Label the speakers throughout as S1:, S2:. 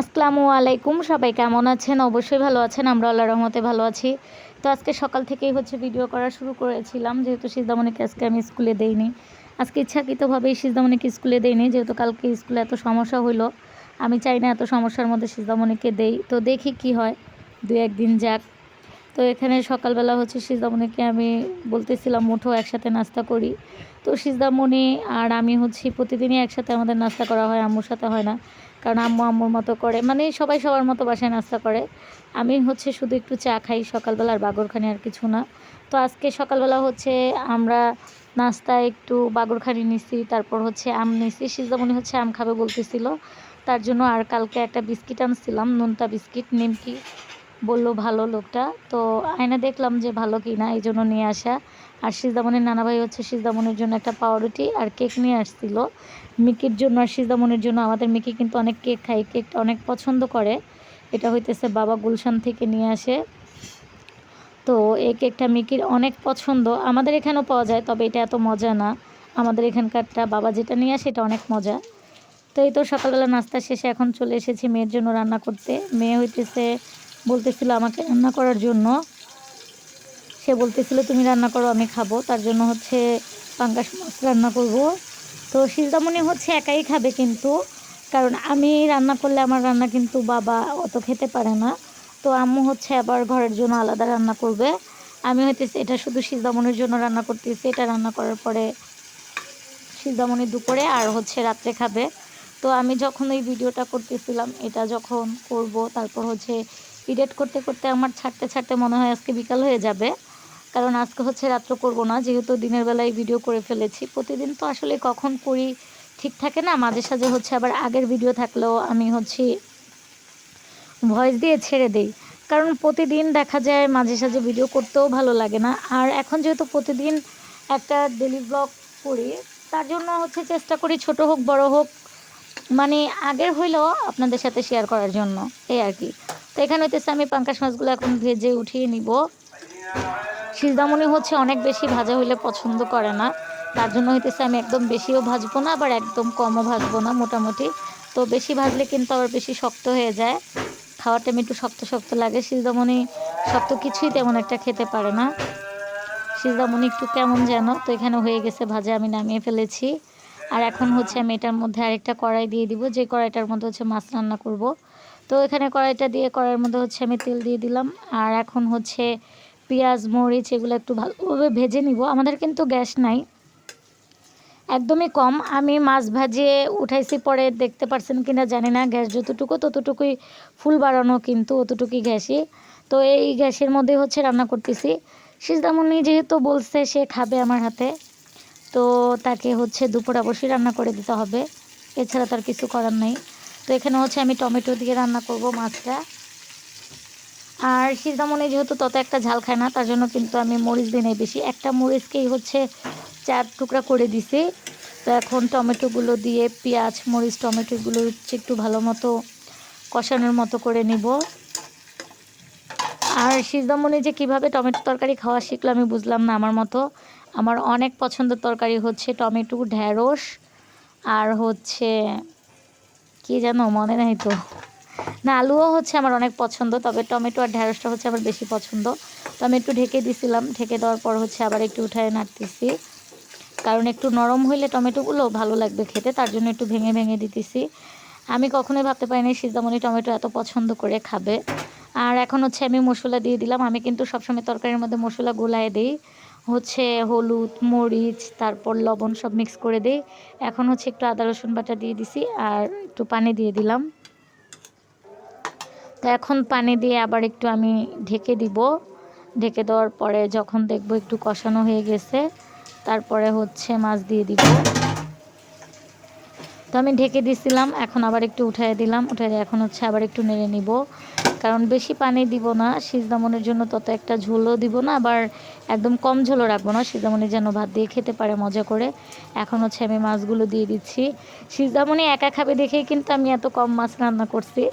S1: আসসালামু আলাইকুম, সবাই কেমন আছেন? অবশ্যই ভালো আছেন, আমরা আল্লাহ রহমতে ভালো আছি। তো আজকে সকাল থেকেই হচ্ছে ভিডিও করা শুরু করেছিলাম, যেহেতু সিজদামণিকে আজকে আমি স্কুলে দেইনি। আজকে ইচ্ছাকৃতভাবেই সিজদামণিকে স্কুলে দেইনি, যেহেতু কালকে স্কুলে এত সমস্যা হইল। আমি চাই না এত সমস্যার মধ্যে সিজদামণিকে দেই। তো দেখি কি হয়, দু একদিন যাক। তো এখানে সকালবেলা হচ্ছে সিজদামণিকে আমি বলতেছিলাম, উঠো, একসাথে নাস্তা করি। তো সিজদামণি আর আমি হচ্ছি প্রতিদিনই একসাথে আমাদের নাস্তা করা হয়, আম্মুর সাথে হয় না। কারণ আম্মু আম্মুর মতো করে মানে সবাই সবার মতো বাসায় নাস্তা করে। আমি হচ্ছে শুধু একটু চা খাই, সকালবেলা আর বাগরখানি আর কিছু না। তো আজকে সকালবেলা হচ্ছে আমরা নাস্তায় একটু বাগরখানি নিছি, তারপর হচ্ছে আম নিছি। সিজদামণি হচ্ছে আম খাবে বলতেছিল। তার জন্য আর কালকে একটা বিস্কিট আনছিলাম নোনতা বিস্কিট, নিমকি। বলল ভালো লোকটা। তো আয়না দেখলাম যে ভালো কি না এই জন্য নিয়ে আসা। আর সিজদামনির নানা ভাই হচ্ছে সিজদামনির জন্য একটা পাউরুটি আর কেক নিয়ে আসছিল। মিকির জন্য আর সিজদামনির জন্য আমাদের মিকি কিন্তু অনেক কেক খায় কেকটা অনেক পছন্দ করে। এটা হইতেছে বাবা গুলশান থেকে নিয়ে আসে। তো এই কেকটা মিকির অনেক পছন্দ। আমাদের এখানেও পাওয়া যায়, তবে এটা এত মজা না। আমাদের এখানকারটা বাবা যেটা নিয়ে আসে এটা অনেক মজা। তো এই তো সকালবেলা নাস্তা শেষে এখন চলে এসেছি মেয়ের জন্য রান্না করতে। মেয়ে হইতেছে, বলতেছিল আমাকে রান্না করার জন্য। সে বলতেছিল, তুমি রান্না করো, আমি খাব। তার জন্য হচ্ছে পাঙ্গাস মাছ রান্না করব। তো সিজদামণি হচ্ছে একাই খাবে কিন্তু, কারণ আমি রান্না করলে আমার রান্না কিন্তু বাবা অত খেতে পারে না। তো আম্মু হচ্ছে আবার ঘরের জন্য আলাদা রান্না করবে। আমি হইতেছি, এটা শুধু সিজদামণির জন্য রান্না করতেছি, এটা রান্না করার পরে সিজদামণি দুপুরে আর হচ্ছে রাত্রে খাবে। তো আমি যখন এই ভিডিওটা করতেছিলাম, এটা যখন করব, তারপর হচ্ছে এডিট করতে করতে আমার ছাড়তে ছাড়তে মনে হয় আজকে বিকাল হয়ে যাবে। কারণ আজকে হচ্ছে রাত্র করব না, যেহেতু দিনের বেলায় ভিডিও করে ফেলেছি। প্রতিদিন তো আসলে কখন করি ঠিক থাকে না। মাঝে সাঝে হচ্ছে আবার আগের ভিডিও থাকলেও আমি হচ্ছে ভয়েস দিয়ে ছেড়ে দেই। কারণ প্রতিদিন দেখা যায় মাঝে সাঝে ভিডিও করতেও ভালো লাগে না। আর এখন যেহেতু প্রতিদিন একটা ডেলি ব্লগ করি, তার জন্য হচ্ছে চেষ্টা করি ছোট হোক, বড় হোক মানে আগের হইলেও আপনাদের সাথে শেয়ার করার জন্য। এই আর কি। তো এখানে হইতেছে আমি পাঙ্কাশ মাছগুলো এখন ভেজে উঠিয়ে নিব। সিজদামণি হচ্ছে অনেক বেশি ভাজা হইলে পছন্দ করে না। তার জন্য হইতেছে আমি একদম বেশিও ভাজবো না, আবার একদম কমও ভাজবো না মোটামুটি। তো বেশি ভাজলে কিন্তু আবার বেশি শক্ত হয়ে যায়। খাওয়ার টাইমে একটু শক্ত শক্ত লাগে। সিজদামণি শক্ত কিছুই তেমন একটা খেতে পারে না। সিজদামণি একটু কেমন যেন, তো এখানে হয়ে গেছে ভাজা, আমি নামিয়ে ফেলেছি। আর এখন হচ্ছে আমি এটার মধ্যে আরেকটা কড়াই দিয়ে দিব। যে কড়াইটার মধ্যে হচ্ছে মাছ রান্না করব। তো এখানে কড়াইটা দিয়ে, কড়াইয়ের মধ্যে হচ্ছে আমি তেল দিয়ে দিলাম। আর এখন হচ্ছে পেঁয়াজ, মরিচ এগুলো একটু ভালোভাবে ভেজে নিব। আমাদের কিন্তু গ্যাস নাই। একদমই কম। আমি মাছ ভাজিয়ে উঠাইছি পরে দেখতে পারছেন কি না জানি না। গ্যাস যতটুকু ততটুকুই ফুল বাড়ানো কিন্তু অতটুকুই গ্যাসই। তো এই গ্যাসের মধ্যে হচ্ছে রান্না করতেছি। সিজদামণি যেহেতু বলছে সে খাবে আমার হাতে। তো তাকে হচ্ছে দুপুর অবশ্যই রান্না করে দিতে হবে। এছাড়া তার কিছু করার নেই। তো এখানে হচ্ছে আমি টমেটো দিয়ে রান্না করব মাছটা। আর সিজদামণি যেহেতু তত একটা ঝাল খায় না, তার জন্য কিন্তু আমি মরিচ দিই নাই বেশি। একটা মরিচকেই হচ্ছে চার টুকরা করে দিছি। তো এখন টমেটোগুলো দিয়ে পেঁয়াজ, মরিচ, টমেটোগুলো হচ্ছে একটু ভালো মতো কষানোর মতো করে নিব। আর সিজদামণি যে কীভাবে টমেটো তরকারি খাওয়া শিখলো আমি বুঝলাম না আমার মতো। আমার অনেক পছন্দের তরকারি হচ্ছে টমেটো ঢ্যাঁড়স আর হচ্ছে, কি যেন মনে নাই তো। না, আলুও হচ্ছে আমার অনেক পছন্দ, তবে টমেটো আর ঢ্যাঁড়সটা হচ্ছে আমার বেশি পছন্দ। তো আমি একটু ঢেকে দিছিলাম, ঢেকে দেওয়ার পর হচ্ছে আবার একটু উঠায় নাড়তেছি। কারণ একটু নরম হইলে টমেটোগুলো ভালো লাগবে খেতে, তার জন্য একটু ভেঙে ভেঙে দিতেছি। আমি কখনোই ভাবতে পারিনি সিজামণি টমেটো এত পছন্দ করে খাবে। আর এখন হচ্ছে আমি মশলা দিয়ে দিলাম, আমি কিন্তু সবসময় তরকারির মধ্যে মশলা গোলায় দিই। হচ্ছে হলুদ, মরিচ, তারপর লবণ সব মিক্স করে দিই। এখন হচ্ছে একটু আদা, রসুন বাটা দিয়ে দিছি আর একটু পানি দিয়ে দিলাম। তো এখন পানি দিয়ে আবার একটু আমি ঢেকে দিব। ঢেকে দেওয়ার পরে যখন দেখব একটু কষানো হয়ে গেছে, তারপরে হচ্ছে মাছ দিয়ে দিব। তো আমি ঢেকে দিছিলাম, এখন আবার একটু উঠাই দিলাম। উঠাই এখন হচ্ছে আবার একটু নেড়ে নিব। কারণ বেশি পানি দিব না, সিজদামনের জন্য তত একটা ঝোলও দিব না, আবার একদম কম ঝোলও রাখব না। সিজদামনি যেন ভাত দিয়ে খেতে পারে, মজা করে। এখন হচ্ছে আমি মাছগুলো দিয়ে দিচ্ছি। সিজদামনি একা খাবে দেখেই কিন্তু আমি এত কম মাছ রান্না করছি।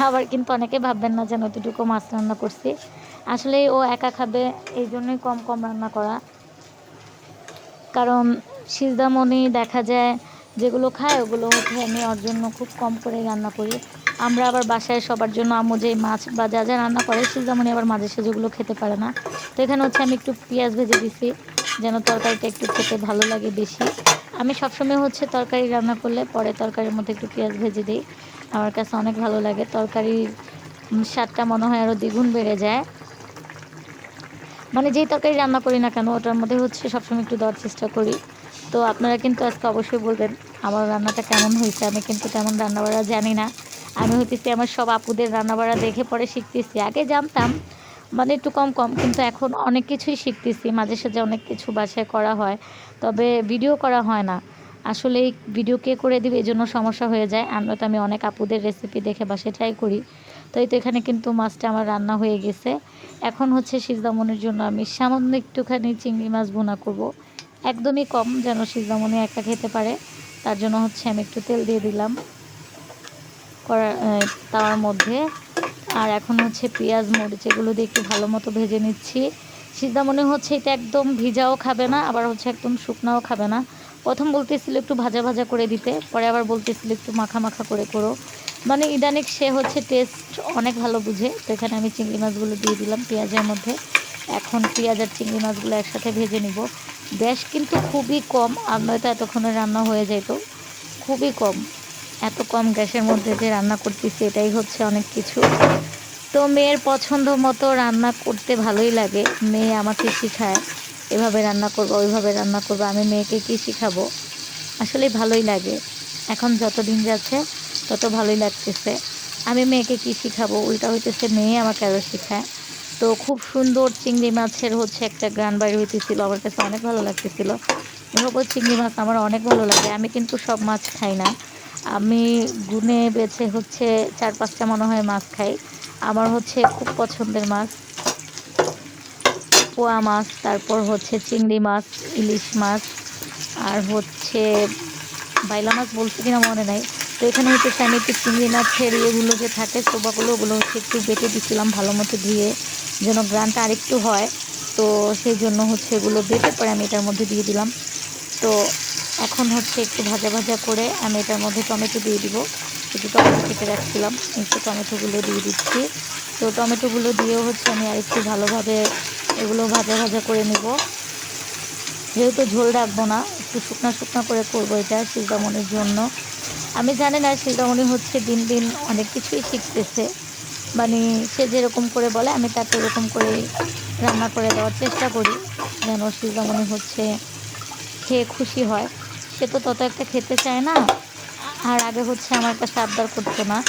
S1: আবার কিন্তু অনেকে ভাববেন না যেন অতটুকু মাছ রান্না করছি। আসলে ও একা খাবে, এই জন্যই কম কম রান্না করা। কারণ সিজদামণি দেখা যায়, যেগুলো খায় ওগুলো হচ্ছে আমি ওর জন্য খুব কম করে রান্না করি। আমরা আবার বাসায় সবার জন্য আম্মু যে মাছ বা যা যা রান্না করে যেমন আবার মাঝে সাঝে ওগুলো খেতে পারে না। তো এখানে হচ্ছে আমি একটু পেঁয়াজ ভেজে দিছি, যেন তরকারিটা একটু খেতে ভালো লাগে বেশি। আমি সবসময় হচ্ছে তরকারি রান্না করলে পরে তরকারির মধ্যে একটু পেঁয়াজ ভেজে দিই। আমার কাছে অনেক ভালো লাগে। তরকারির স্বাদটা মনে হয় আরও দ্বিগুণ বেড়ে যায়। মানে যেই তরকারি রান্না করি না কেন, ওটার মধ্যে হচ্ছে সবসময় একটু দেওয়ার চেষ্টা করি। তো আপনারা কিন্তু আজকে অবশ্যই বলবেন, আমার রান্নাটা কেমন হয়েছে? আমি কিন্তু তেমন রান্নাবাড়া জানি না। আমি হইতেছি আমার সব আপুদের রান্নাবাড়া দেখে পরে শিখতেছি। আগে জানতাম মানে একটু কম কম, কিন্তু এখন অনেক কিছুই শিখতেছি। মাঝে সাঝে অনেক কিছু বাসায় করা হয়, তবে ভিডিও করা হয় না। আসলে এই ভিডিও কে করে দিবে এই জন্য সমস্যা হয়ে যায়। আমরা তো, আমি অনেক আপুদের রেসিপি দেখে বাসায় ট্রাই করি। তো এই তো এখানে কিন্তু মাছটা আমার রান্না হয়ে গেছে। এখন হচ্ছে সিজদামনির জন্য আমি সামান্য একটুখানি চিংড়ি মাছ বোনা করব। একদমই কম যেন সিজদামনি একা খেতে পারে। তার জন্য হচ্ছে আমি একটু তেল দিয়ে দিলাম কড়া তাওয়ার মধ্যে। আর এখন হচ্ছে পেঁয়াজ, মরিচ এগুলো দিয়ে একটু ভালো মতো ভেজে নিচ্ছি। সিজদামনি হচ্ছে এটা একদম ভিজাও খাবে না, আবার হচ্ছে একদম শুকনাও খাবে না। প্রথম বলতেছিল একটু ভাজা ভাজা করে দিতে, পরে আবার বলতেছিল একটু মাখা মাখা করে করো। মানে ইদানিক সে হচ্ছে টেস্ট অনেক ভালো বুঝে, তো এখানে আমি চিংড়ি মাছগুলো দিয়ে দিলাম পেঁয়াজের মধ্যে। এখন পেঁয়াজ আর চিংড়ি মাছগুলো একসাথে ভেজে নিব। গ্যাস কিন্তু খুবই কম, আর নয়তো এতক্ষণে রান্না হয়ে যেত। খুবই কম, এত কম গ্যাসের মধ্যে যে রান্না করতেছি, এটাই হচ্ছে অনেক কিছু। তো মেয়ের পছন্দ মতো রান্না করতে ভালোই লাগে, মেয়ে আমাকে শেখায়। এভাবে রান্না করব, ওইভাবে রান্না করব, আমি মেয়েকে কী শেখাবো? আসলে ভালোই লাগে। এখন যত দিন যাচ্ছে, তত ভালোই লাগতেছে। আমি মেয়েকে কী শেখাবো? উল্টা হইতেছে মেয়ে আমাকে আরও শেখায়। তো খুব সুন্দর চিংড়ি মাছের হচ্ছে একটা গ্রান বাইর হইতেছিল, আমার কাছে অনেক ভালো লাগতেছিল। এভাবে চিংড়ি মাছ আমার অনেক ভালো লাগে, আমি কিন্তু সব মাছ খাই না। আমি গুনে বেছে হচ্ছে চার পাঁচটা মনে হয় মাছ খাই। আমার হচ্ছে খুব পছন্দের মাছ। পোয়া মাছ, তারপর হচ্ছে চিংড়ি মাছ, ইলিশ মাছ, আর হচ্ছে বাইলা মাছ বলছে কিনা মনে নাই। তো এখানে হচ্ছে আমি একটু চিংড়ি মাছের ইয়েগুলো যে থাকে সোবাগুলো ওগুলো হচ্ছে একটু বেটে দিচ্ছিলাম ভালো মতো ধুয়ে যেন গ্রানটা আরেকটু হয়। তো সেই জন্য হচ্ছে এগুলো বেটে পরে আমি এটার মধ্যে দিয়ে দিলাম। তো এখন হচ্ছে একটু ভাজা ভাজা করে আমি এটার মধ্যে টমেটো দিয়ে দিব। একটু টমেটো কেটে রাখছিলাম, একটু টমেটোগুলো দিয়ে দিচ্ছি। তো টমেটোগুলো দিয়েও হচ্ছে আমি আরেকটু ভালোভাবে এগুলো ভাজা ভাজা করে নিব। যেহেতু ঝোল রাখব না, একটু শুকনো শুকনো করে করব এটা শিলদামনির জন্য। আমি জানি না শিলদামনি হচ্ছে দিন দিন অনেক কিছুই শিখতেছে। মানে সে যেরকম করে বলে, আমি তাকে ওরকম করে রান্না করে দেওয়ার চেষ্টা করি। যেন শিলদামনি হচ্ছে খেয়ে খুশি হয়। সে তো তত একটা খেতে চায় না। আর আগে হচ্ছে আমার কাছে আবদার করতো না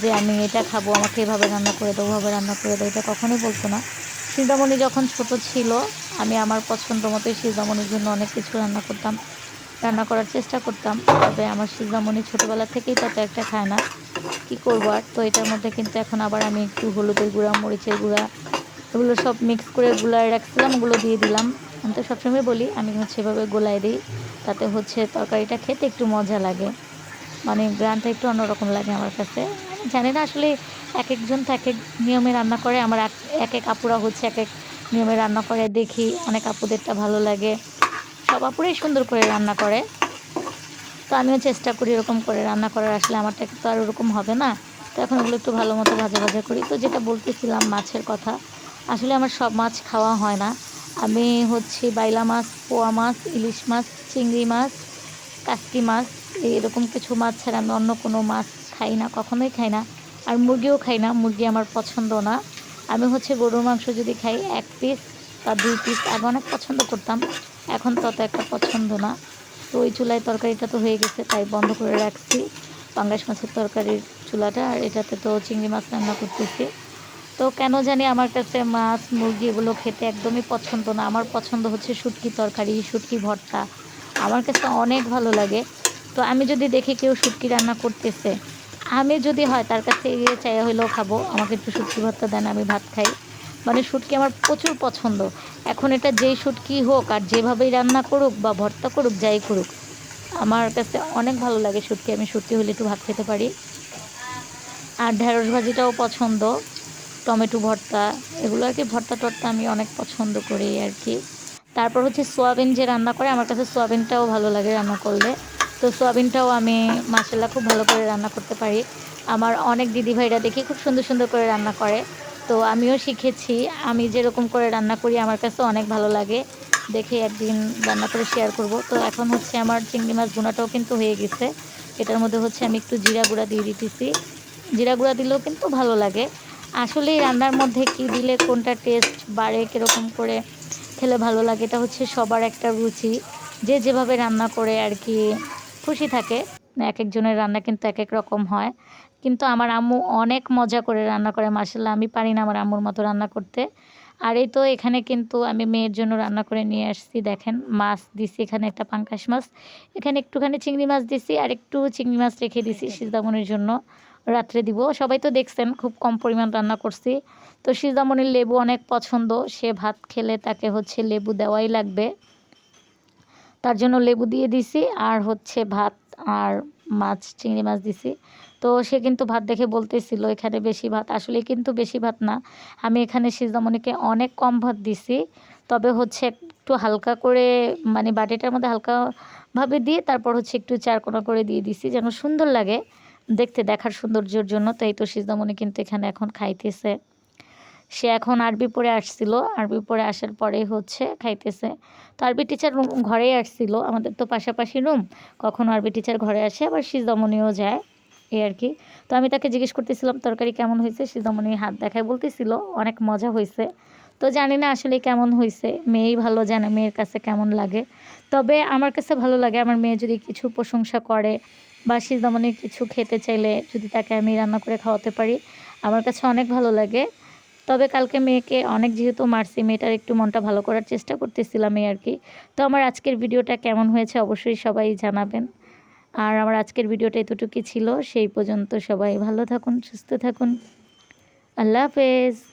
S1: যে, আমি এটা খাব, আমাকে এভাবে রান্না করে দেবো ওভাবে রান্না করে দেবো এটা কখনোই বলতো না। সিজামণি যখন ছোট ছিল, আমি আমার পছন্দ মতো সিজামণির জন্য অনেক কিছু রান্না করতাম, রান্না করার চেষ্টা করতাম, তবে আমার সিজামণি ছোটোবেলা থেকেই তত একটা খায় না। কী করব আর? তো এটার মধ্যে কিন্তু এখন আবার আমি একটু হলুদের গুঁড়া, মরিচের গুঁড়া, এগুলো সব মিক্স করে গুলায় রাখছিলাম, ওগুলো দিয়ে দিলাম। আমি তো সবসময় বলি, আমি হচ্ছে এভাবে গোলায় দিই, তাতে হচ্ছে তরকারিটা খেতে একটু মজা লাগে। মানে গ্রানটা একটু অন্যরকম লাগে আমার কাছে। জানি না আসলে এক একজন এক এক নিয়মে রান্না করে। আমার এক এক আপুরা হচ্ছে এক এক নিয়মে রান্না করে, দেখি অনেক আপুদেরটা ভালো লাগে। সব আপুরাই সুন্দর করে রান্না করে। তো আমিও চেষ্টা করি এরকম করে রান্না করার, আসলে আমারটা তো আর ওরকম হবে না। তো এখন ওগুলো একটু ভালো মতো ভাজা ভাজা করি। তো যেটা বলতেছিলাম মাছের কথা, আসলে আমার সব মাছ খাওয়া হয় না। আমি হচ্ছে বাইলা মাছ, পোয়া মাছ, ইলিশ মাছ, চিংড়ি মাছ কাসকি মাছ এরকম কিছু মাছ ছাড়া আমি অন্য কোনো মাছ খাই না, কখনোই খাই না। আর মুরগিও খাই না, মুরগি আমার পছন্দ না। আমি হচ্ছে গরুর মাংস যদি খাই, এক পিস বা দুই পিস আগে অনেক পছন্দ করতাম, এখন তত একটা পছন্দ না। তো ওই চুলায় তরকারিটা তো হয়ে গেছে, তাই বন্ধ করে রাখছি। পাঙ্গাস মাছের তরকারির চুলাটা, আর এটাতে তো চিংড়ি মাছ রান্না করতেছি। তো কেন জানি আমার কাছে মাছ, মুরগি এগুলো খেতে একদমই পছন্দ না। আমার পছন্দ হচ্ছে শুটকি তরকারি, শুটকি ভর্তা। আমার কাছে অনেক ভালো লাগে। তো আমি যদি দেখি কেউ শুটকি রান্না করতেছে আমি যদি হয়, তার কাছে এগিয়ে চাই হইলেও খাব, আমাকে একটু শুটকি ভর্তা দেন, আমি ভাত খাই। মানে শুটকি আমার প্রচুর পছন্দ। এখন এটা যেই শুটকি হোক, আর যেভাবেই রান্না করুক বা ভর্তা করুক, যাই করুক, আমার কাছে অনেক ভালো লাগে শুটকি। আমি শুটকি হলে একটু ভাত খেতে পারি। আর ঢেঁড়স ভাজিটাও পছন্দ, টমেটো ভর্তা, এগুলো আর কি ভর্তা টর্তা আমি অনেক পছন্দ করি আর কি। তারপর হচ্ছে সোয়াবিন যে রান্না করে, আমার কাছে সোয়াবিনটাও ভালো লাগে রান্না করলে। তো সোয়াবিনটাও আমি মাসাল্লাহ খুব ভালো করে রান্না করতে পারি। আমার অনেক দিদিভাইরা দেখি খুব সুন্দর সুন্দর করে রান্না করে। তো আমিও শিখেছি। আমি যেরকম করে রান্না করি, আমার কাছে অনেক ভালো লাগে। দেখে একদিন রান্না করে শেয়ার করব। তো এখন হচ্ছে আমার চিংড়ি মাছ বোনাটাও কিন্তু হয়ে গেছে। এটার মধ্যে হচ্ছে আমি একটু জিরা গুঁড়া দিয়ে দিতেছি। জিরা গুঁড়া দিলেও কিন্তু ভালো লাগে। আসলে রান্নার মধ্যে কি দিলে, কোনটা টেস্ট বাড়ে, কীরকম করে খেলে ভালো লাগে, এটা হচ্ছে সবার একটা রুচি। যে যেভাবে রান্না করে আর কি খুশি থাকে। এক একজনের রান্না কিন্তু এক এক রকম হয়। কিন্তু আমার আম্মু অনেক মজা করে রান্না করে মাসাল্লাহ আমি পারি না আমার আম্মুর মতো রান্না করতে। আর এই তো এখানে কিন্তু আমি মেয়ের জন্য রান্না করে নিয়ে আসছি, দেখেন। মাছ দিছি এখানে একটা পাঙ্কাশ মাছ। এখানে একটুখানি চিংড়ি মাছ দিছি আর একটু চিংড়ি মাছ রেখে দিছি সিজদামনির জন্য। রাত্রে দিব। সবাই তো দেখছেন, খুব কম পরিমাণ রান্না করছি। তো সিজদামনির লেবু অনেক পছন্দ। সে ভাত খেলে তাকে হচ্ছে লেবু দেওয়াই লাগবে। তার জন্য লেবু দিয়ে দিছি, আর হচ্ছে ভাত আর মাছ, চিংড়ি মাছ দিছি। তো সে কিন্তু ভাত দেখে বলতেছিল, এখানে বেশি ভাত। আসলে কিন্তু বেশি ভাত না। আমি এখানে সিজদামণিকে অনেক কম ভাত দিছি। তবে হচ্ছে একটু হালকা করে মানে বাটিটার মধ্যে হালকাভাবে দিয়ে তারপর হচ্ছে একটু চারকোনা করে দিয়ে দিছি, যেন সুন্দর লাগে দেখতে, দেখার সৌন্দর্যের জন্য। তাই তো সিজদামণি কিন্তু এখানে এখন খাইতেছে। সে এখন আরবি পড়ে আসছিল। আরবি পড়ে আসার পরে হচ্ছে খাইতেছে। তো আরবি টিচার ঘরেই আসছিল। আমাদের তো পাশাপাশি রুম কখনো আরবি টিচার ঘরে আসে, আবার সিজদমনিও যায়, এই আর কি। তো আমি তাকে জিজ্ঞেস করতেছিলাম, তরকারি কেমন হয়েছে? সিজদমনি হাত দেখায় বলতেছিল, অনেক মজা হয়েছে। তো জানি না আসলে কেমন হয়েছে। মেয়েই ভালো জানে, মেয়ের কাছে কেমন লাগে। তবে আমার কাছে ভালো লাগে, আমার মেয়ে যদি কিছু প্রশংসা করে বা সিজদমনি কিছু খেতে চাইলে যদি তাকে আমি রান্না করে খাওয়াতে পারি, আমার কাছে অনেক ভালো লাগে। তবে কালকে মেয়েকে অনেক যেহেতু মারছি, মেয়েটার একটু মনটা ভালো করার চেষ্টা করতেছিলাম এই আর কি। তো আমার আজকের ভিডিওটা কেমন হয়েছে অবশ্যই সবাই জানাবেন। আর আমার আজকের ভিডিওটা এতটুকুই ছিল, সেই পর্যন্ত সবাই ভালো থাকুন, সুস্থ থাকুন। আল্লাহ হাফেজ।